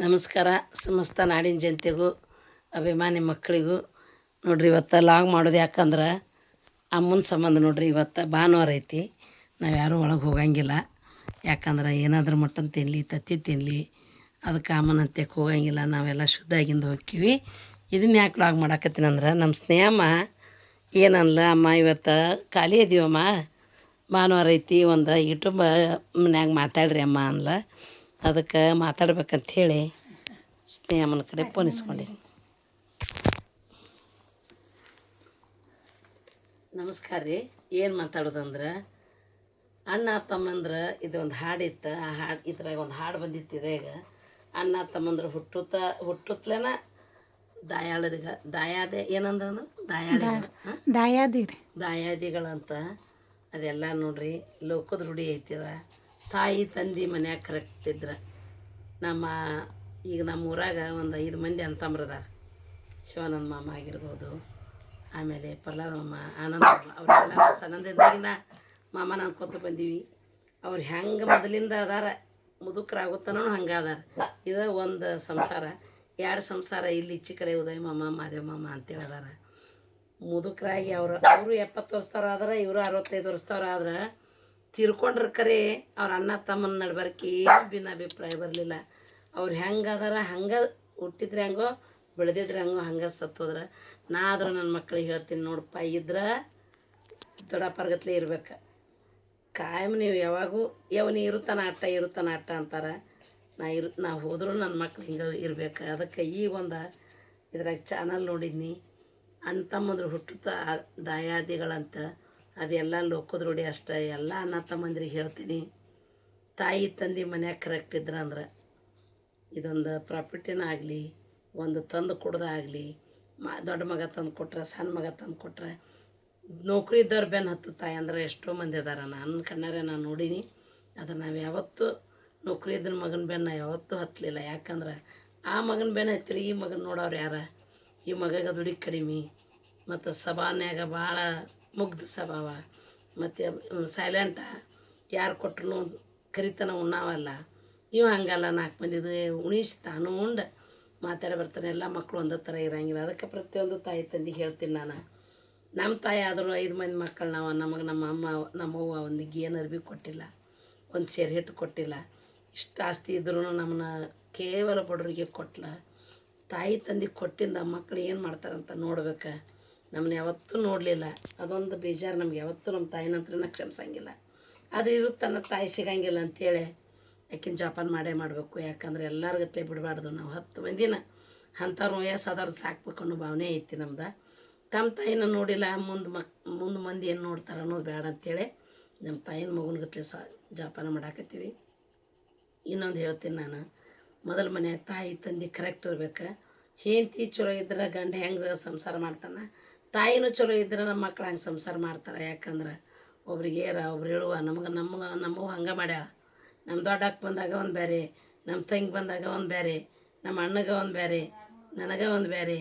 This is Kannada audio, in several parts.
ನಮಸ್ಕಾರ. ಸಮಸ್ತ ನಾಡಿನ ಜನತೆಗೂ, ಅಭಿಮಾನಿ ಮಕ್ಕಳಿಗೂ. ನೋಡ್ರಿ, ಇವತ್ತು ಲಾಗ್ ಮಾಡೋದು ಯಾಕಂದ್ರೆ ಅಮ್ಮನ ಸಂಬಂಧ ನೋಡ್ರಿ, ಇವತ್ತು ಭಾನುವಾರ ಐತಿ. ನಾವು ಯಾರೂ ಒಳಗೆ ಹೋಗಂಗಿಲ್ಲ. ಯಾಕಂದ್ರೆ ಏನಾದ್ರೂ ಮಟನ್ ತಿನ್ನಲಿ ತತ್ತಿ ತಿನ್ನಲಿ ಅದಕ್ಕೆ ಅಮ್ಮನ ಅಂತ್ಯಕ್ಕೆ ಹೋಗಂಗಿಲ್ಲ. ನಾವೆಲ್ಲ ಶುದ್ಧ ಆಗಿಂದ ಹೋಗ್ತೀವಿ. ಇದನ್ನ ಯಾಕೆ ಲಾಗ್ ಮಾಡಾಕತ್ತೀನಿ ಅಂದ್ರೆ ನಮ್ಮ ಸ್ನೇಹಮ್ಮ ಏನಲ್ಲ ಅಮ್ಮ, ಇವತ್ತು ಖಾಲಿ ಇದೀವಮ್ಮ? ಭಾನುವಾರ ಐತಿ, ಒಂದು ಯೂಟ್ಯೂಬ್ ಮನ್ಯಾಗ ಮಾತಾಡ್ರಿ ಅಮ್ಮ ಅಂದ್ಲ. ಅದಕ್ಕೆ ಮಾತಾಡ್ಬೇಕಂತ ಹೇಳಿ ಸ್ನೇಹಮ್ಮನ ಕಡೆ ಫೋನ್ ಇಸ್ಕೊಂಡಿನಿ. ನಮಸ್ಕಾರ ರೀ. ಏನು ಮಾತಾಡೋದಂದ್ರೆ? ಅಣ್ಣ ತಮ್ಮಂದ್ರೆ ಇದೊಂದು ಹಾಡು ಇತ್ತು. ಆ ಹಾಡು ಇದ್ರಾಗ ಒಂದು ಹಾಡು ಬಂದಿತ್ತು ಇದೆ ಈಗ. ಅಣ್ಣ ತಮ್ಮಂದ್ರೆ ಹುಟ್ಟುತ್ತ ಹುಟ್ಟುತ್ತಲೇನ ದಾಯಾಳದಿಗ ದಾಯಾದೆ ಏನಂದ್ರೆ ದಾಯಾದಿ ದಾಯಾದಿ ದಾಯಾದಿರಿ ದಾಯಾದಿಗಳಂತ ಅದೆಲ್ಲ ನೋಡ್ರಿ. ಲೋಕದ ರೂಢಿ ಐತಿದ ತಾಯಿ ತಂದೆ ಮನ್ಯಾಗ ಕರೆಕ್ಟ್ ಇದ್ರ. ನಮ್ಮ, ಈಗ ನಮ್ಮ ಊರಾಗ ಒಂದು ಐದು ಮಂದಿ ಅಂತಂಬ್ರದಾರ ಶಿವಾನಂದ ಮಾಮ ಆಗಿರ್ಬೋದು, ಆಮೇಲೆ ಪ್ರಹ್ಲಾದ ಮಾಮ, ಆನಂದ ಮಾಮ, ಅವರೆಲ್ಲ ಮಾಮ ಮಾಮನ ಅನ್ಕೊತ ಬಂದೀವಿ. ಅವ್ರು ಹೆಂಗೆ ಮೊದಲಿಂದ ಅದಾರ ಮುದುಕರಾಗುತ್ತನೂ ಹಂಗೆ ಅದಾರ. ಇದು ಒಂದು ಸಂಸಾರ, ಎರಡು ಸಂಸಾರ, ಇಲ್ಲಿ ಈಚೆ ಕಡೆ ಉದಯ ಮಾಮ, ಮಾದೇವ ಮಾಮ ಅಂತೇಳಿ ಅದಾರ. ಮುದುಕರಾಗಿ ಅವರು ಅವರು ಎಪ್ಪತ್ತು ವರ್ಷದವ್ರು ಆದ್ರೆ, ಇವರು ಅರವತ್ತೈದು ವರ್ಷದವ್ರು ಆದ್ರೆ ತೀರ್ಕೊಂಡ್ರ ಕರೆ ಅವ್ರ ಅಣ್ಣ ತಮ್ಮನ ನಡ್ಬರ್ಕಿ ಭಿನ್ನಾಭಿಪ್ರಾಯ ಬರಲಿಲ್ಲ. ಅವ್ರು ಹೆಂಗೆ ಅದಾರ ಹಂಗೆ ಹುಟ್ಟಿದ್ರೆ ಹೆಂಗೋ, ಬೆಳೆದಿದ್ರೆ ಹಂಗೋ, ಹಂಗೆ ಸತ್ತೋದ್ರ ನಾ ಆದರೂ ನನ್ನ ಮಕ್ಳಿಗೆ ಹೇಳ್ತೀನಿ ನೋಡಪ್ಪ, ಇದ್ರೆ ದೊಡ್ಡಪ್ಪರ್ಗತ್ಲೆ ಇರ್ಬೇಕು. ಕಾಯಂ ನೀವು ಯಾವಾಗೂ ಯಾವನಿ ಇರುತ್ತಾನ ಆಟ ಇರುತ್ತಾನ ಆಟ ಅಂತಾರೆ. ನಾ ಇರು, ನಾ ಹೋದರೂ ನನ್ನ ಮಕ್ಳು ಹಿಂಗೆ ಇರ್ಬೇಕು. ಅದಕ್ಕೆ ಈಗ ಒಂದು ಇದ್ರಾಗ ಚಾನಲ್ ನೋಡಿದ್ನಿ. ಅಣ್ಣ ತಮ್ಮಂದ್ರು ಹುಟ್ಟುತ್ತಾ ದಾಯಾದಿಗಳಂತ ಅದೆಲ್ಲ ಲೋಕದ ರೂಢಿ ಅಷ್ಟೇ. ಎಲ್ಲ ಅಣ್ಣ ತಮ್ಮಂದ್ರಿಗೆ ಹೇಳ್ತೀನಿ. ತಾಯಿ ತಂದೆ ಮನ್ಯಾಗ ಕರೆಕ್ಟ್ ಇದ್ರೆ ಅಂದ್ರೆ ಇದೊಂದು ಪ್ರಾಪರ್ಟಿನ ಆಗಲಿ, ಒಂದು ತಂದು ಕೊಡೋದಾಗಲಿ ಮಾ, ದೊಡ್ಡ ಮಗ ತಂದು ಕೊಟ್ರೆ, ಸಣ್ಣ ಮಗ ತಂದು ಕೊಟ್ರೆ, ನೌಕರಿ ಬೆನ್ ಬೆನ್ನು ಹತ್ತು ತಾಯಿ ಅಂದ್ರೆ ಎಷ್ಟೋ ಮಂದಿ ಅದಾರ. ನನ್ನ ಕಣ್ಣಾರೆ ನಾನು ನೋಡೀನಿ. ಅದು ನಾವು ಯಾವತ್ತೂ ನೌಕರಿ ಇದ್ದ ಮಗನ ಬೆನ್ನ ಯಾವತ್ತೂ ಹತ್ತಲಿಲ್ಲ ಯಾಕಂದ್ರೆ ಆ ಮಗನ ಬೆನ್ನ ಹತ್ತಿರಿ, ಈ ಮಗನ ನೋಡೋರು ಯಾರ? ಈ ಮಗಗೆ ದುಡಿ ಕಡಿಮೆ, ಮತ್ತು ಸಭಾನ್ಯಾಗ ಭಾಳ ಮುಗ್ಧ ಸ್ವಭಾವ. ಮತ್ತು ಸೈಲೆಂಟ ಯಾರು ಕೊಟ್ರು ಕರಿತನ ಉಣ್ಣಾವಲ್ಲ. ಇವು ಹಂಗಲ್ಲ ನಾಲ್ಕು ಮಂದಿದು ಉಣಿಸಿ ತಾನು ಉಂಡು. ಮಾತಾಡಿ ಬರ್ತಾನೆ, ಎಲ್ಲ ಮಕ್ಕಳು ಒಂದೇ ಥರ ಇರೋಂಗಿಲ್ಲ. ಅದಕ್ಕೆ ಪ್ರತಿಯೊಂದು ತಾಯಿ ತಂದೆ ಹೇಳ್ತೀನಿ ನಾನು. ನಮ್ಮ ತಾಯಿ ಆದರೂ ಐದು ಮಂದಿ ಮಕ್ಕಳು ನಾವು, ನಮಗೆ ನಮ್ಮ ಅಮ್ಮ ನಮ್ಮವ್ವ ಒಂದು ಏನು ಅರ್ಬಿ ಕೊಟ್ಟಿಲ್ಲ, ಒಂದು ಸೇರಿ ಹಿಟ್ಟು ಕೊಟ್ಟಿಲ್ಲ. ಇಷ್ಟು ಆಸ್ತಿ ಇದ್ರೂ ನಮ್ಮನ್ನ ಕೇವಲ ಬಡವರಿಗೆ ಕೊಟ್ಲ. ತಾಯಿ ತಂದೆ ಕೊಟ್ಟಿಂದ ಮಕ್ಕಳು ಏನು ಮಾಡ್ತಾರಂತ ನೋಡ್ಬೇಕು. ನಮ್ಮನ್ನ ಯಾವತ್ತೂ ನೋಡಲಿಲ್ಲ. ಅದೊಂದು ಬೇಜಾರು ನಮ್ಗೆ. ಯಾವತ್ತೂ ನಮ್ಮ ತಾಯಿನ ಹತ್ರನ ಕ್ಷಮಿಸಂಗಿಲ್ಲ ಅದು ಇರುತ್ತನ್ನ ತಾಯಿ ಸಿಗಂಗಿಲ್ಲ ಅಂಥೇಳಿ ಯಾಕಿನ ಜೋಪಾನ ಮಾಡೇ ಮಾಡಬೇಕು. ಯಾಕಂದ್ರೆ ಎಲ್ಲರ ಗತ್ಲೆ ಬಿಡಬಾರ್ದು. ನಾವು ಹತ್ತು ಮಂದಿನ ಅಂಥವ್ರು ವಯಸ್ಸಾದವ್ರು ಸಾಕ್ಬೇಕು ಅನ್ನೋ ಭಾವನೆ ಐತಿ ನಮ್ದು. ತಮ್ಮ ತಾಯಿನ ನೋಡಿಲ್ಲ, ಮುಂದೆ ಮಕ್, ಮುಂದೆ ಮಂದಿ ಏನು ನೋಡ್ತಾರೆ ಅನ್ನೋದು ಬೇಡ ಅಂತೇಳಿ ನಮ್ಮ ತಾಯಿನ ಮಗನ ಗತ್ಲೆ ಸಹ ಜೋಪಾನ ಮಾಡಾಕತ್ತೀವಿ. ಇನ್ನೊಂದು ಹೇಳ್ತೀನಿ ನಾನು. ಮೊದಲು ಮನ್ಯಾಗ ತಾಯಿ ತಂದೆ ಕರೆಕ್ಟ್ ಇರ್ಬೇಕು. ಹೆಂಡತಿ ಚಲೋ ಇದ್ರೆ ಗಂಡ ಹೆಂಗೆ ಸಂಸಾರ ಮಾಡ್ತಾನೆ? ತಾಯಿನೂ ಚಲೋ ಇದ್ರೆ ನಮ್ಮ ಮಕ್ಳು ಹಂಗೆ ಸಂಸಾರ ಮಾಡ್ತಾರೆ. ಯಾಕಂದ್ರೆ ಒಬ್ರಿಗೆ ಏರ, ಒಬ್ರು ಹೇಳುವ, ನಮ್ಗೆ ನಮ್ಗೆ ನಮ್ಮವು ಹಂಗೆ ಮಾಡ್ಯಾಳ. ನಮ್ಮ ದೊಡ್ಡಕ್ಕೆ ಬಂದಾಗ ಒಂದು ಬೇರೆ ನಮ್ಮ ತಂಗಿ ಬಂದಾಗ ಒಂದು ಬೇರೆ ನಮ್ಮ ಅಣ್ಣಗೆ ಒಂದು ಬೇರೆ ನನಗೆ ಒಂದು ಬೇರೆ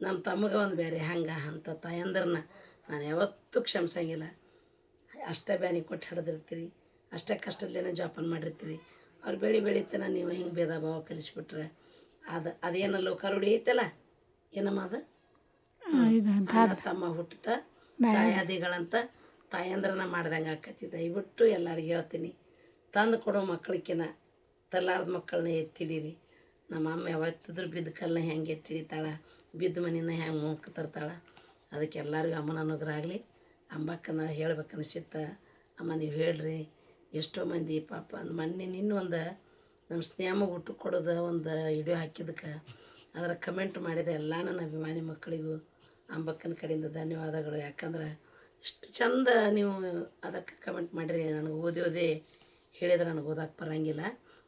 ನಮ್ಮ ತಮ್ಮಗೆ ಒಂದು ಬೇರೆ ಹಂಗೆ ಅಂತ ತಾಯಂದ್ರನ್ನ ನಾನು ಯಾವತ್ತೂ ಕ್ಷಮಿಸಂಗಿಲ್ಲ. ಅಷ್ಟೇ ಬ್ಯಾನಿ ಕೊಟ್ಟು ಹಿಡ್ದಿರ್ತೀರಿ, ಅಷ್ಟೇ ಕಷ್ಟದಲ್ಲೇನೆ ಜೋಪಾನ ಮಾಡಿರ್ತೀರಿ. ಅವ್ರು ಬೆಳಿ ಬೆಳಿತಾನೆ ನೀವು ಹಿಂಗೆ ಭೇದ ಭಾವ ಕಲಿಸ್ಬಿಟ್ರೆ ಅದು, ಅದೇನಲ್ಲೋ ಕರುಡಿ ಐತಲ್ಲ, ಏನಮ್ಮ ಅದು? ಅಣ್ಣ ತಮ್ಮ ಹುಟ್ಟುತ್ತ ತಾಯಾದಿಗಳಂತ ತಾಯಂದ್ರನ ಮಾಡ್ದಂಗೆ ಆಕತಿ ದಯವಿಟ್ಟು ಎಲ್ಲರಿಗೂ ಹೇಳ್ತೀನಿ. ತಂದು ಕೊಡೋ ಮಕ್ಕಳಿಕಿನ ತಲ್ಲಾರ್ದ ಮಕ್ಕಳನ್ನ ಎತ್ತಿಡೀರಿ. ನಮ್ಮ ಅಮ್ಮ ಯಾವತ್ತಿದ್ರು ಬಿದ್ದ ಕಲ್ಲನ್ನ ಹೆಂಗೆ ಎತ್ತಿಡಿತಾಳ? ಬಿದ್ದ ಮನಿನ ಹೆಂಗೆ ಮುಖ ತರ್ತಾಳೆ? ಅದಕ್ಕೆ ಎಲ್ಲರಿಗೂ ಅಮ್ಮನ ಅನುಗ್ರಹ ಆಗಲಿ. ಅಂಬಕ್ಕನ ಹೇಳ್ಬೇಕನ್ನಿಸಿತ್ತ ಅಮ್ಮ ನೀವು ಹೇಳ್ರಿ. ಎಷ್ಟೋ ಮಂದಿ ಪಾಪ ಮೊನ್ನೆ ನಿನ್ನೊಂದು ನಮ್ಮ ಸ್ನೇಹ ಊಟ ಕೊಡೋದು ಒಂದು ವಿಡಿಯೋ ಹಾಕಿದ್ದಕ್ಕೆ. ಅದರ ಕಮೆಂಟ್ ಮಾಡಿದ ಎಲ್ಲ ನನ್ನ ಅಭಿಮಾನಿ ಮಕ್ಕಳಿಗೂ ಅಂಬಕ್ಕನ ಕಡೆಯಿಂದ ಧನ್ಯವಾದಗಳು. ಯಾಕಂದ್ರೆ ಇಷ್ಟು ಚಂದ ನೀವು ಅದಕ್ಕೆ ಕಮೆಂಟ್ ಮಾಡಿರಿ. ನನಗೆ ಓದಿ ಓದಿ ಹೇಳಿದ್ರೆ ನನಗೆ ಓದಕ್ಕೆ ಬರೋಂಗಿಲ್ಲ.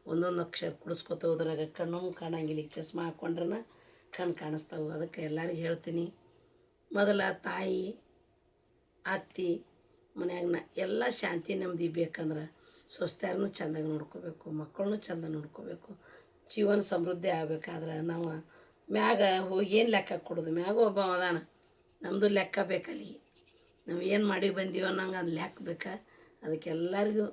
ಒಂದೊಂದು ಅಕ್ಷರ ಕುಡಿಸ್ಕೊತ ಹೋದ್ರಾಗ ಕಣ್ಣು ಕಾಣಂಗಿಲ್ಲ. ಈಗ ಚಸ್ಮಾ ಹಾಕ್ಕೊಂಡ್ರೆ ಕಣ್ಣು ಕಾಣಿಸ್ತಾವೆ. ಅದಕ್ಕೆ ಎಲ್ಲರಿಗೂ ಹೇಳ್ತೀನಿ. ಮೊದಲ ತಾಯಿ, ಅತ್ತಿ, ಮನ್ಯಾಗ ಎಲ್ಲ ಶಾಂತಿ ನೆಮ್ಮದಿ ಬೇಕಂದ್ರೆ ಸ್ವಸ್ಥರನ್ನು ಚೆಂದಾಗಿ ನೋಡ್ಕೋಬೇಕು. ಮಕ್ಕಳನ್ನೂ ಚೆಂದ ನೋಡ್ಕೋಬೇಕು. ಜೀವನ ಸಮೃದ್ಧಿ ಆಗಬೇಕಾದ್ರೆ ನಾವು ಮ್ಯಾಗ ಹೋಗಿ ಏನು ಲೆಕ್ಕ ಕೊಡೋದು? ಮ್ಯಾಗ ಒಬ್ಬ ಅದಾನ. ನಮ್ಮದು ಲೆಕ್ಕ ಬೇಕಲ್ಲಿ. ನಾವು ಏನು ಮಾಡಿ ಬಂದೀವೋ ನಂಗೆ ಅದು ಲೆಕ್ಕ ಬೇಕಾ. ಅದಕ್ಕೆ ಎಲ್ಲರಿಗೂ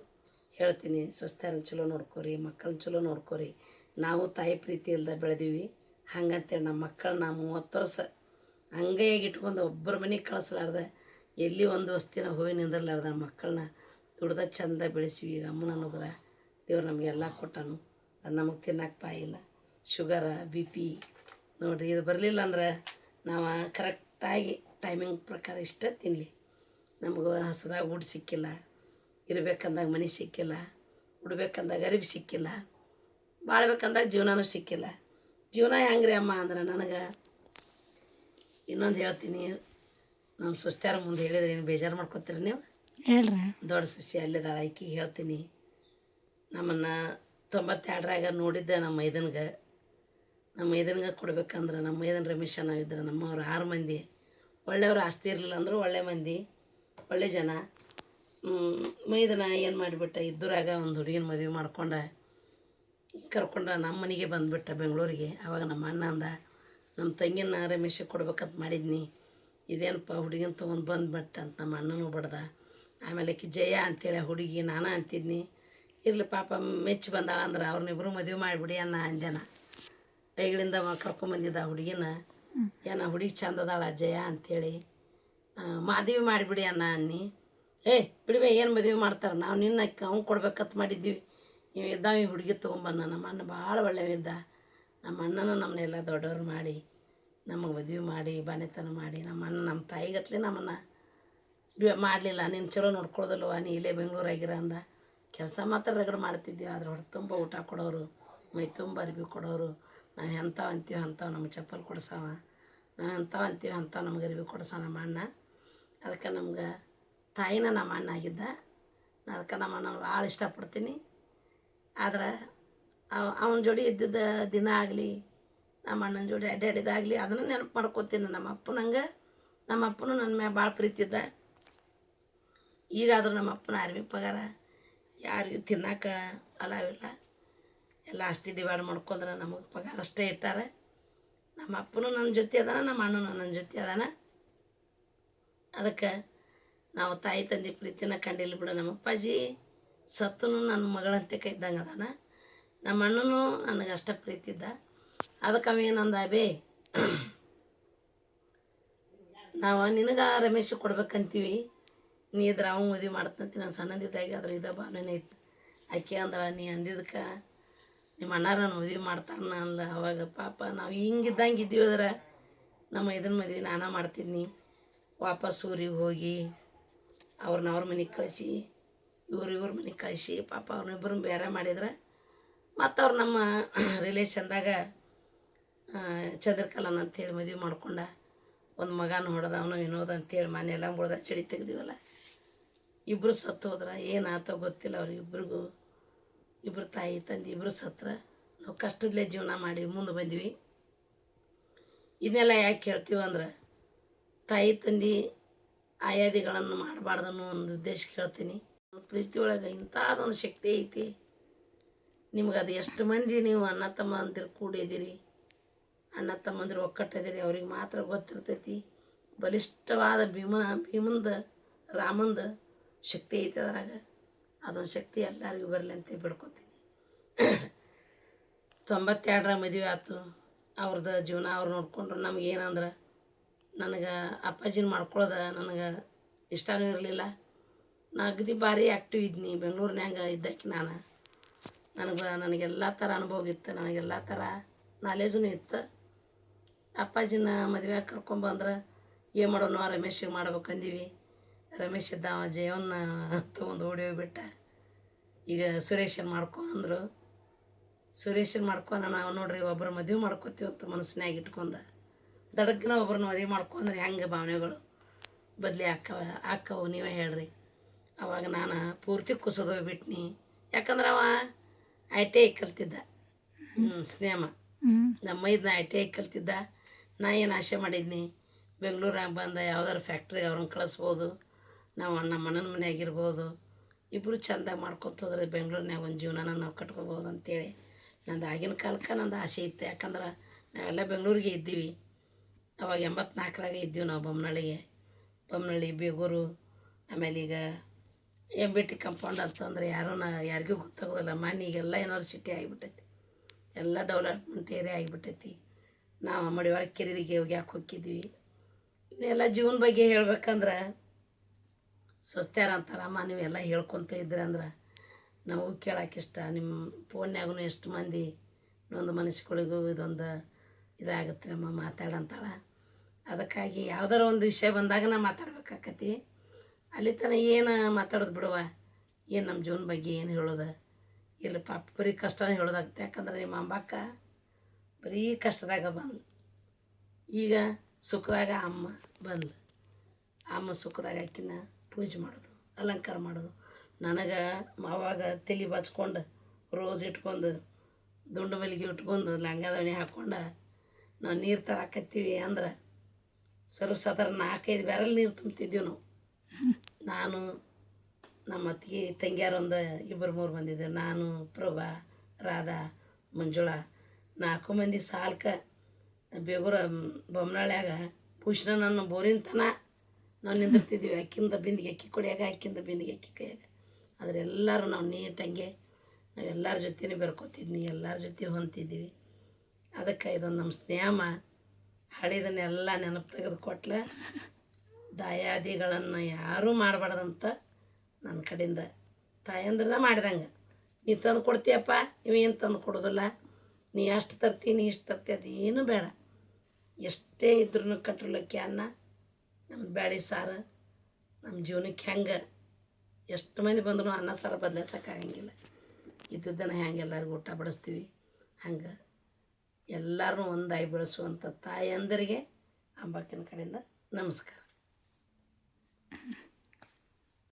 ಹೇಳ್ತೀನಿ ಸ್ವಸ್ಥರನ್ನ ಚಲೋ ನೋಡ್ಕೊರಿ, ಮಕ್ಕಳನ್ನ ಚಲೋ ನೋಡ್ಕೊರಿ. ನಾವು ತಾಯಿ ಪ್ರೀತಿ ಇಲ್ಲದ ಬೆಳೆದೀವಿ. ಹಂಗಂತೇಳಿ ನಮ್ಮ ಮಕ್ಕಳನ್ನ ಮೂವತ್ತು ವರ್ಷ ಹಂಗೇಯಾಗಿ ಇಟ್ಕೊಂಡು ಒಬ್ಬರ ಮನೆಗೆ ಕಳಿಸ್ಲಾರ್ದ, ಎಲ್ಲಿ ಒಂದು ವಸ್ತಿನ ಹೋಗಿ ನಿಂದಿರ್ಲಾರ್ದ ಮಕ್ಕಳನ್ನ ದುಡ್ದ ಚಂದ ಬೆಳೆಸಿವಿ, ಈಗ ಅಮ್ಮನ ಅನುಗ್ರಹ ದೇವ್ರು ನಮಗೆಲ್ಲ ಕೊಟ್ಟನು. ಅದು ನಮಗೆ ತಿನ್ನಕ್ಕೆ ಬಾಯಿಲ್ಲ. ಶುಗರ, ಬಿ ಪಿ ನೋಡಿರಿ ಇದು ಬರಲಿಲ್ಲ ಅಂದ್ರೆ ನಾವು ಕರೆಕ್ಟಾಗಿ ಟೈಮಿಂಗ್ ಪ್ರಕಾರ ಇಷ್ಟ ತಿನ್ನಲಿ ನಮಗೂ ಹಸ್ರಾಗ ಊಟ ಸಿಕ್ಕಿಲ್ಲ ಇರಬೇಕಂದಾಗ ಮನೆ ಸಿಕ್ಕಿಲ್ಲ ಉಡ್ಬೇಕಂದಾಗ ಅರಿವು ಸಿಕ್ಕಿಲ್ಲ ಬಾಳ್ಬೇಕಂದಾಗ ಜೀವನನೂ ಸಿಕ್ಕಿಲ್ಲ. ಜೀವನ ಹೆಂಗ್ರಿ ಅಮ್ಮ ಅಂದ್ರೆ ನನಗೆ ಇನ್ನೊಂದು ಹೇಳ್ತೀನಿ. ನಮ್ಮ ಸುಸ್ತ್ಯಾರ ಮುಂದೆ ಹೇಳಿದ್ರೆ ಏನು ಬೇಜಾರು ಮಾಡ್ಕೊತೀರಿ ನೀವು? ಹೇಳ್ರಿ. ದೊಡ್ಡ ಸಸಿ ಅಲ್ಲಿದ ಆಯ್ಕೆ ಹೇಳ್ತೀನಿ. ನಮ್ಮನ್ನು ತೊಂಬತ್ತೆರಡರಾಗ ನೋಡಿದ್ದೆ ನಮ್ಮ ಮೈದನ್ಗೆ. ನಮ್ಮ ಮೈದನ್ಗೆ ಕೊಡ್ಬೇಕಂದ್ರೆ ನಮ್ಮ ಮೈದನ್ ರಮೇಶ ನಾವಿದ್ರೆ ನಮ್ಮವ್ರು ಆರು ಮಂದಿ. ಒಳ್ಳೆಯವ್ರು ಆಸ್ತಿ ಇರಲಿಲ್ಲ ಅಂದ್ರೆ ಒಳ್ಳೆ ಮಂದಿ, ಒಳ್ಳೆ ಜನ. ಮೈದನ ಏನು ಮಾಡಿಬಿಟ್ಟ, ಇದ್ದರಾಗ ಒಂದು ಹುಡುಗಿನ ಮದುವೆ ಮಾಡ್ಕೊಂಡ, ಕರ್ಕೊಂಡ ನಮ್ಮ ಮನೆಗೆ ಬಂದುಬಿಟ್ಟ ಬೆಂಗಳೂರಿಗೆ. ಆವಾಗ ನಮ್ಮ ಅಣ್ಣ ಅಂದ ನಮ್ಮ ತಂಗಿನ ರಮೇಶ ಕೊಡ್ಬೇಕಂತ ಮಾಡಿದ್ನಿ. ಇದೇನಪ್ಪ ಹುಡುಗಿನ ತೊಗೊಂಡು ಬಂದ್ಬಿಟ್ಟ ಅಂತ ನಮ್ಮ ಅಣ್ಣನೂ ಬಡ್ದ. ಆಮೇಲೆ ಆಕಿ ಜಯ ಅಂತೇಳಿ ಹುಡುಗಿ ನಾನು ಅಂತಿದ್ನಿ. ಇರಲಿ ಪಾಪ, ಮೆಚ್ಚಿ ಬಂದಾಳ ಅಂದ್ರೆ ಮದುವೆ ಮಾಡಿಬಿಡಿ ಅನ್ನ ಅಂದೆನ ಐಗಳಿಂದ ಕರ್ಕೊಂಬಂದಿದ್ದ ಹುಡುಗಿನ ಏನ ಹುಡುಗಿ ಚಂದ ಅದಾಳ ಜಯ ಅಂತೇಳಿ ಮದುವೆ ಮಾಡಿಬಿಡಿ ಅನ್ನ ಅನ್ನಿ. ಏ, ಬಿಡಿಬೇ, ಏನು ಮದುವೆ ಮಾಡ್ತಾರೆ? ನಾವು ನಿನ್ನ ಅವ್ನು ಕೊಡ್ಬೇಕಂತ ಮಾಡಿದ್ವಿ. ನೀವು ಇದ್ದಾವ ಈ ಹುಡುಗಿ ತೊಗೊಂಬಂದ ನಮ್ಮ ಅಣ್ಣ ಭಾಳ ಒಳ್ಳೆಯವಿದ್ದ ನಮ್ಮ ಅಣ್ಣನ ನಮ್ಮನ್ನೆಲ್ಲ ದೊಡ್ಡವ್ರು ಮಾಡಿ, ನಮಗೆ ಮದುವೆ ಮಾಡಿ, ಬಾಣೆತನ ಮಾಡಿ, ನಮ್ಮ ಅಣ್ಣ ನಮ್ಮ ತಾಯಿಗತ್ಲೆ ನಮ್ಮನ್ನು ಮಾಡಲಿಲ್ಲ. ನೀನು ಚಲೋ ನೋಡ್ಕೊಳ್ದಲ್ವ? ನೀ ಇಲ್ಲೇ ಬೆಂಗಳೂರಾಗಿರ ಅಂದ. ಕೆಲಸ ಮಾತ್ರ ರಗಡ್ ಮಾಡ್ತಿದ್ವಿ ಆದ್ರೆ ಹೊಟ್ಟೆ ತುಂಬ ಊಟ ಕೊಡೋರು, ಮೈ ತುಂಬ ಅರ್ಬಿ ಕೊಡೋರು. ನಾವು ಎಂಥವು ಅಂತೀವಿ, ಅಂಥವು ನಮ್ಗೆ ಚಪ್ಪಲ್ ಕೊಡ್ಸವ. ನಾವು ಎಂಥವು ಅಂತೀವಿ, ಅಂಥವು ನಮ್ಗೆ ಅರಿವಿ ಕೊಡ್ಸವ ನಮ್ಮ ಅಣ್ಣ. ಅದಕ್ಕೆ ನಮ್ಗೆ ತಾಯಿನ ನಮ್ಮ ಅಣ್ಣ ಆಗಿದ್ದ. ಅದಕ್ಕೆ ನಮ್ಮ ಅಣ್ಣನ ಭಾಳ ಇಷ್ಟಪಡ್ತೀನಿ. ಆದ್ರೆ ಅವನ ಜೋಡಿ ಇದ್ದಿದ್ದ ದಿನ ಆಗಲಿ ನಮ್ಮ ಅಣ್ಣನ ಜೋಡಿ ಅಡ್ಡಾಡಿದಾಗಲಿ ಅದನ್ನು ನೆನಪು ಮಾಡ್ಕೊತೀನಿ ನಮ್ಮ ಅಪ್ಪನಂಗೆ ನಮ್ಮ ಅಪ್ಪನೂ ನನ್ನ ಮ್ಯಾಗ ಭಾಳ ಪ್ರೀತಿದ್ದ ಈಗಾದರೂ ನಮ್ಮ ಅಪ್ಪನ ಅರ್ವಿ ಪಗಾರ ಯಾರಿಗೂ ತಿನ್ನಕ್ಕೆ ಅಲಾವಿಲ್ಲ ಎಲ್ಲ ಆಸ್ತಿ ಡಿವೈಡ್ ಮಾಡ್ಕೊಂಡ್ರೆ ನಮಗೆ ಪಗಾರ ಅಷ್ಟೇ ಇಟ್ಟಾರೆ. ನಮ್ಮ ಅಪ್ಪನೂ ನನ್ನ ಜೊತೆ ಅದಾನ, ನಮ್ಮ ಅಣ್ಣನೂ ನನ್ನ ಜೊತೆ ಅದಾನ. ಅದಕ್ಕೆ ನಾವು ತಾಯಿ ತಂದೆ ಪ್ರೀತಿನ ಕಂಡಿಲ್ಲ ಬಿಡ ನಮ್ಮ ಅಪ್ಪಾಜಿ ಸತ್ತನು ನನ್ನ ಮಗಳಂತೆ ಇದ್ದಂಗೆ ಅದಾನ. ನಮ್ಮ ಅಣ್ಣನೂ ನನಗೆ ಅಷ್ಟೇ ಪ್ರೀತಿ ಇದ್ದ. ಅದಕ್ಕೆ ಅವ ಏನಂದ, ಬೇ, ನಾವು ನಿನಗೆ ರಮೇಶ್ ಕೊಡ್ಬೇಕಂತೀವಿ. ನೀ ಇದ್ರೆ ಅವ್ನು ಮದುವೆ ಮಾಡ್ತಂತೀನಿ ನಾನು ಸಣ್ಣದಿದ್ದಾಗಿ ಅದ್ರ ಇದ ಭಾವನೆ ಐತೆ. ಆಕೆ ಅಂದ್ರೆ ನೀ ಅಂದಿದ್ದಕ್ಕೆ ನಿಮ್ಮ ಅಣ್ಣಾರ ನಾನು ಮದುವೆ ಮಾಡ್ತಾರನ ಅಂದ ಅವಾಗ ಪಾಪ ನಾವು ಹಿಂಗಿದ್ದಂಗೆ ಇದ್ದೀವಿ ಅಂದ್ರೆ. ನಮ್ಮ ಇದನ್ನ ಮದುವೆ ನಾನೇ ಮಾಡ್ತಿದ್ನಿ. ವಾಪಸ್ ಊರಿಗೆ ಹೋಗಿ ಅವ್ರನ್ನ ಅವ್ರ ಮನೆಗೆ ಕಳಿಸಿ, ಇವ್ರು ಇವ್ರ ಮನೆಗೆ ಕಳಿಸಿ, ಪಾಪ ಅವ್ರನ್ನಿಬ್ಬರು ಬೇರೆ ಮಾಡಿದ್ರೆ. ಮತ್ತು ಅವ್ರು ನಮ್ಮ ರಿಲೇಷನ್ದಾಗ ಚಂದ್ರಕಲನ್ ಅಂತೇಳಿ ಮದುವೆ ಮಾಡ್ಕೊಂಡ. ಒಂದು ಮಗನ ಹೊಡೆದ ಅವನು ವಿನೋದ್ ಅಂತೇಳಿ ಮನೆಯೆಲ್ಲ ಮುಳ್ದ ಚಡಿ ತೆಗ್ದೀವಲ್ಲ. ಇಬ್ಬರು ಸತ್ತು ಹೋದ್ರೆ ಏನಾತೋ ಗೊತ್ತಿಲ್ಲ ಅವ್ರಿಗಿಬ್ರಿಗೂ ಇಬ್ಬರು ತಾಯಿ, ತಂದೆ ಇಬ್ಬರು ಸತ್ರ ನಾವು ಕಷ್ಟದಲ್ಲೇ ಜೀವನ ಮಾಡಿ ಮುಂದೆ ಬಂದ್ವಿ. ಇದನ್ನೆಲ್ಲ ಯಾಕೆ ಹೇಳ್ತೀವಿ ಅಂದ್ರೆ ತಾಯಿ, ತಂದೆ ಆಯಾದಿಗಳನ್ನು ಮಾಡಬಾರ್ದು ಅನ್ನೋ ಒಂದು ಉದ್ದೇಶ ಕೇಳ್ತೀನಿ ಪ್ರೀತಿ ಒಳಗೆ ಇಂಥದ್ದೊಂದು ಶಕ್ತಿ ಐತಿ. ನಿಮ್ಗೆ ಅದು ಎಷ್ಟು ಮಂದಿ ನೀವು ಅಣ್ಣ ತಮ್ಮಂದಿರು ಕೂಡಿದ್ದೀರಿ ಅಣ್ಣ ತಮ್ಮಂದಿರು ಒಕ್ಕಟ್ಟಿದ್ದೀರಿ. ಅವ್ರಿಗೆ ಮಾತ್ರ ಗೊತ್ತಿರ್ತೈತಿ. ಬಲಿಷ್ಠವಾದ ಭೀಮ, ಭೀಮಂದ, ರಾಮಂದ ಶಕ್ತಿ ಐತೆ ಅದ್ರಾಗ. ಅದೊಂದು ಶಕ್ತಿ ಎಲ್ಲರಿಗೂ ಬರಲಿ ಅಂತ ಬಿಡ್ಕೊತೀನಿ. ತೊಂಬತ್ತೆರಡರ ಮದುವೆ ಆಯ್ತು. ಅವ್ರದ್ದು ಜೀವನ ಅವ್ರು ನೋಡಿಕೊಂಡ್ರು. ನಮ್ಗೆ ಏನಂದ್ರೆ, ನನಗೆ ಅಪ್ಪಾಜಿನ ಮಾಡ್ಕೊಳ್ಳೋದು ನನಗೆ ಇಷ್ಟನೂ ಇರಲಿಲ್ಲ. ನಾ ಅಗದಿ ಭಾರಿ ಆ್ಯಕ್ಟಿವ್ ಇದ್ನಿ. ಬೆಂಗಳೂರಿನ್ಯಾಗ ಇದ್ದಕ್ಕೆ ನಾನು. ನನಗೆ ನನಗೆಲ್ಲ ಥರ ಅನುಭವ ಇತ್ತು. ನನಗೆಲ್ಲ ಥರ ನಾಲೇಜೂ ಇತ್ತು. ಅಪ್ಪಾಜಿನ ಮದುವೆ ಕರ್ಕೊಂಬಂದ್ರೆ, ಏನು ಮಾಡೋಣ ರಮೇಶಿಗೆ ಮಾಡ್ಬೇಕಂದೀವಿ. ರಮೇಶ್ ಇದ್ದ ಅವ ಜಯವನ್ನ ತೊಗೊಂಡು ಓಡಿ ಹೋಗ್ಬಿಟ್ಟ. ಈಗ ಸುರೇಶನ್ ಮಾಡ್ಕೊ ಅಂದರು ಸುರೇಶನ್ ಮಾಡ್ಕೊಂಡು ನಾವು ನೋಡ್ರಿ ಒಬ್ಬರು ಮದುವೆ ಮಾಡ್ಕೊತೀವಿ ಅಂತ ಮನಸ್ಸಿನಾಗ ಇಟ್ಕೊಂಡ. ದಡಕ್ಕಿನ ಒಬ್ರನ್ನ ಮದುವೆ ಮಾಡ್ಕೊಂಡ್ರೆ ಹೆಂಗೆ ಭಾವನೆಗಳು? ಬದಲಿ ಆಕ್ಕವ ಆಕ್ಕವು ನೀವೇ ಹೇಳ್ರಿ. ಅವಾಗ ನಾನು ಪೂರ್ತಿ ಕುಸೋದು ಹೋಗ್ಬಿಟ್ನಿ. ಯಾಕಂದ್ರೆ ಅವ ಐ ಟಿ ಐ ಕಲ್ತಿದ್ದ. ಹ್ಞೂ ಸ್ನೇಹ ಹ್ಞೂ ನಮ್ಮ ಇದನ್ನ ಐ ಟಿ ಐ ಕಲ್ತಿದ್ದ. ನಾ ಏನು ಆಶೆ ಮಾಡಿದ್ನಿ? ಬೆಂಗಳೂರಾಗ ಬಂದ ಯಾವ್ದಾರು ಫ್ಯಾಕ್ಟ್ರಿಗೆ ಅವ್ರನ್ನ ಕಳಿಸ್ಬೋದು. ನಾವು ನಮ್ಮ ಅಣ್ಣನ ಮನೆಯಾಗಿರ್ಬೋದು ಇಬ್ಬರು ಚಂದಾಗಿ ಮಾಡ್ಕೊತ ಹೋದ್ರೆ ಬೆಂಗಳೂರಿನಾಗ ಒಂದು ಜೀವನನ ನಾವು ಕಟ್ಕೋಬೋದು ಅಂತೇಳಿ ನಂದು ಆಗಿನ ಕಾಲಕ್ಕೆ ನಂದು ಆಸೆ ಇತ್ತು. ಯಾಕಂದ್ರೆ ನಾವೆಲ್ಲ ಬೆಂಗಳೂರಿಗೆ ಇದ್ದೀವಿ. ಅವಾಗ ಎಂಬತ್ನಾಲ್ಕರಾಗ ಇದ್ದೀವಿ ನಾವು ಬೊಮ್ಮನಳ್ಳಿಗೆ ಬೊಮ್ಮನಳ್ಳಿ ಬೇಗೂರು, ಆಮೇಲೆ ಈಗ ಎಂ ಬಿ ಟಿ ಕಂಪೌಂಡ್ ಅಂತಂದ್ರೆ ಯಾರೂ ನಾ ಯಾರಿಗೂ ಗೊತ್ತಾಗೋದಿಲ್ಲ. ಮನೆ ಈಗೆಲ್ಲ ಯೂನಿವರ್ಸಿಟಿ ಆಗಿಬಿಟ್ಟೈತಿ. ಎಲ್ಲ ಡೆವಲಪ್ಮೆಂಟ್ ಏರಿಯಾ ಆಗಿಬಿಟ್ಟೈತಿ. ನಾವು ಮಡಿವಾಳ ಕೆರೆಗೆ ಹೋಗ್ಯಾಕೆ ಹೋಗಿದ್ವಿ ಇವನ್ನೆಲ್ಲ ಜೀವನ ಬಗ್ಗೆ ಹೇಳ್ಬೇಕಂದ್ರೆ ಸ್ವಸ್ತ್ಯಾರ ಅಂತಾರಮ್ಮ ನೀವೆಲ್ಲ ಹೇಳ್ಕೊತ ಇದ್ರಿ ಅಂದ್ರೆ ನಮಗೂ ಕೇಳಕ್ಕೆ ಇಷ್ಟ. ನಿಮ್ಮ ಫೋನ್ಯಾಗೂ ಎಷ್ಟು ಮಂದಿ ಇನ್ನೊಂದು ಮನಸ್ಸುಗಳಿಗೂ ಇದೊಂದು ಇದಾಗುತ್ತೆ ಅಮ್ಮ ಮಾತಾಡಂತಾಳೆ. ಅದಕ್ಕಾಗಿ ಯಾವ್ದಾರ ಒಂದು ವಿಷಯ ಬಂದಾಗ ನಾ ಮಾತಾಡ್ಬೇಕಾಕತಿ. ಅಲ್ಲಿ ತನಕ ಏನು ಮಾತಾಡೋದು ಬಿಡುವ, ಏನು ನಮ್ಮ ಜೀವನ ಬಗ್ಗೆ ಏನು ಹೇಳೋದು. ಇಲ್ಲಿ ಪಾಪ ಬರೀ ಕಷ್ಟನೇ ಹೇಳೋದಾಗುತ್ತೆ. ಯಾಕಂದ್ರೆ ನಿಮ್ಮ ಅಂಬಕ್ಕ ಬರೀ ಕಷ್ಟದಾಗ ಬಂದು ಈಗ ಸುಖದಾಗ ಅಮ್ಮ ಬಂದು ಅಮ್ಮ ಸುಖದಾಗ ಆಕಿನ ಪೂಜೆ ಮಾಡೋದು, ಅಲಂಕಾರ ಮಾಡೋದು. ನನಗೆ ಅವಾಗ ತಲೆ ಬಚ್ಕೊಂಡು ರೋಸ್ ಇಟ್ಕೊಂಡು ದುಂಡು ಮಲ್ಲಿಗೆ ಇಟ್ಕೊಂಡು ಲಂಗದವಣಿ ಹಾಕ್ಕೊಂಡು ನಾವು ನೀರು ತರಕತ್ತೀವಿ ಅಂದ್ರೆ ಸರ್ವ ಸದರ ನಾಲ್ಕೈದು ಬ್ಯಾರಲ್ ನೀರು ತುಂಬ್ತಿದ್ದೀವಿ ನಾವು. ನಾನು ನಮ್ಮ ಅತ್ತಿಗೆ ತಂಗಿಯಾರೊಂದು ಇಬ್ಬರು ಮೂರು ಬಂದಿದ್ದೆ ನಾನು, ಪ್ರಭಾ, ರಾಧಾ, ಮಂಜುಳಾ ನಾಲ್ಕು ಮಂದಿ ಸಾಲ್ಕ ಬೇಗೂರ ಬೊಮ್ಮನಾಳ್ಯಾಗ ಭೂಷಣ ನನ್ನ ಬೋರಿನ ತನ ನಾವು ನಿಂದಿರ್ತಿದ್ವಿ, ಅಕ್ಕಿಂದ ಬಿಂದಿಗೆ, ಅಕ್ಕಿ ಕುಡಿಯಾಗ, ಅಕ್ಕಿಂದ ಬಿಂದಿಗೆ, ಅಕ್ಕಿ ಕೈಯಾಗ. ಆದರೆ ಎಲ್ಲರೂ ನಾವು ನೀಟಂಗೆ, ನಾವು ಎಲ್ಲರ ಜೊತೆನೇ ಬೆರ್ಕೋತಿದ್ನಿ, ಎಲ್ಲರ ಜೊತೆ ಹೊಂತಿದ್ವಿ ಅದಕ್ಕೆ ಇದೊಂದು ನಮ್ಮ ಸ್ನೇಹಮ ಹಳಿದನ್ನೆಲ್ಲ ನೆನಪು ತೆಗೆದು ದಾಯಾದಿಗಳನ್ನು ಯಾರೂ ಮಾಡಬಾರ್ದಂತ ನನ್ನ ಕಡೆಯಿಂದ ತಾಯಂದ್ರನ್ನ ಮಾಡಿದಂಗೆ. ನೀ ತಂದು ಕೊಡ್ತೀಯಪ್ಪ ಇವೇನು ತಂದು ಕೊಡೋದಿಲ್ಲ. ನೀ ಅಷ್ಟು ತರ್ತಿ, ನೀ ಇಷ್ಟು ತರ್ತಿ, ಅದೇನು ಬೇಡ. ಎಷ್ಟೇ ಇದ್ರೂ ಕಟ್ರಲಕ್ಕಿ ಅನ್ನ ನಮ್ಮ ಬ್ಯಾಳಿ ಸಾರು ನಮ್ಮ ಜೀವನಕ್ಕೆ ಹೆಂಗೆ ಎಷ್ಟು ಮಂದಿ ಬಂದರೂ ಅನ್ನ ಸಾರು ಬದಲಾಯಿಸೋಕ್ಕಾಗಂಗಿಲ್ಲ ಇದ್ದದ್ದನ್ನು ಹೆಂಗೆ ಎಲ್ಲರಿಗೂ ಊಟ ಬಡಿಸ್ತೀವಿ. ಹಂಗೆ ಎಲ್ಲರನ್ನೂ ಒಂದಾಗಿ ಬೆಳೆಸುವಂಥ ತಾಯಂದರಿಗೆ ಅಂಬಾಕಿನ ಕಡೆಯಿಂದ ನಮಸ್ಕಾರ.